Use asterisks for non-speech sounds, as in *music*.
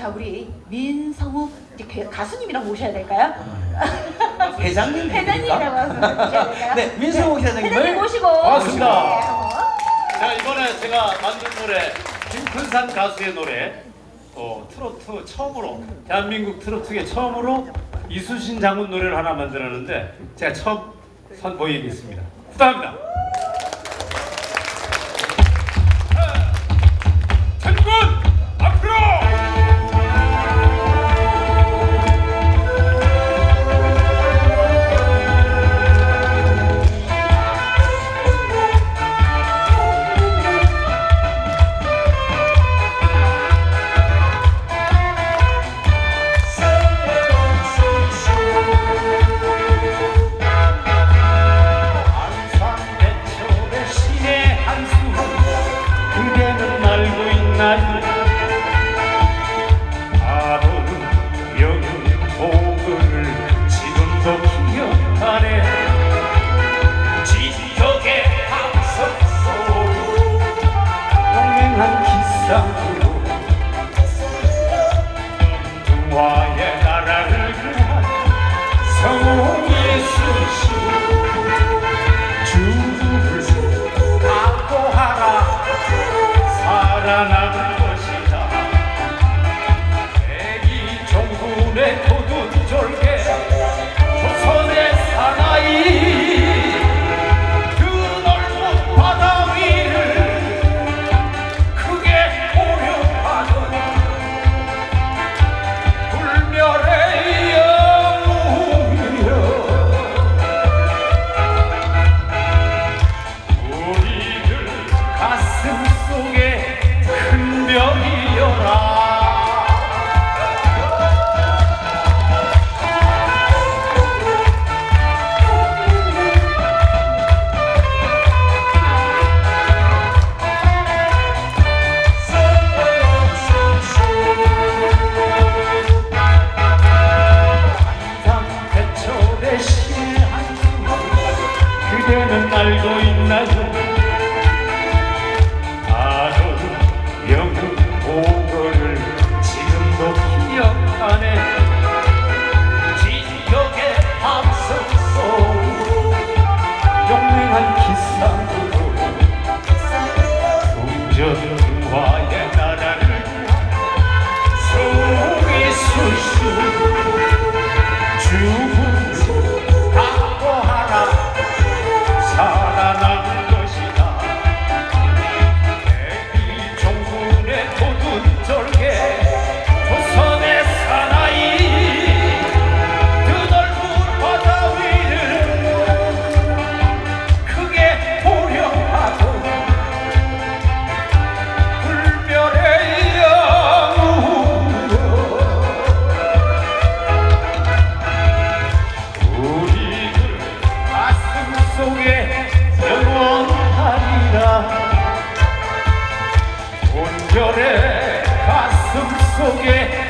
자 우리 민성우 가수님이랑 모셔야 될까요? 회장님 *laughs* 회장님이라고 모셔야 될까요? *laughs* 네, 민성우 기사장님을 회장님 모시고 반갑습니다. 네, 한번. 자 이번에 제가 만든 노래 김큰산 가수의 노래 어, 트로트 처음으로 대한민국 트로트계 처음으로 이수신 장군 노래를 하나 만들었는데 제가 처음 선보이겠습니다. 부탁합니다. 성 religioso. 온결의 가슴 속에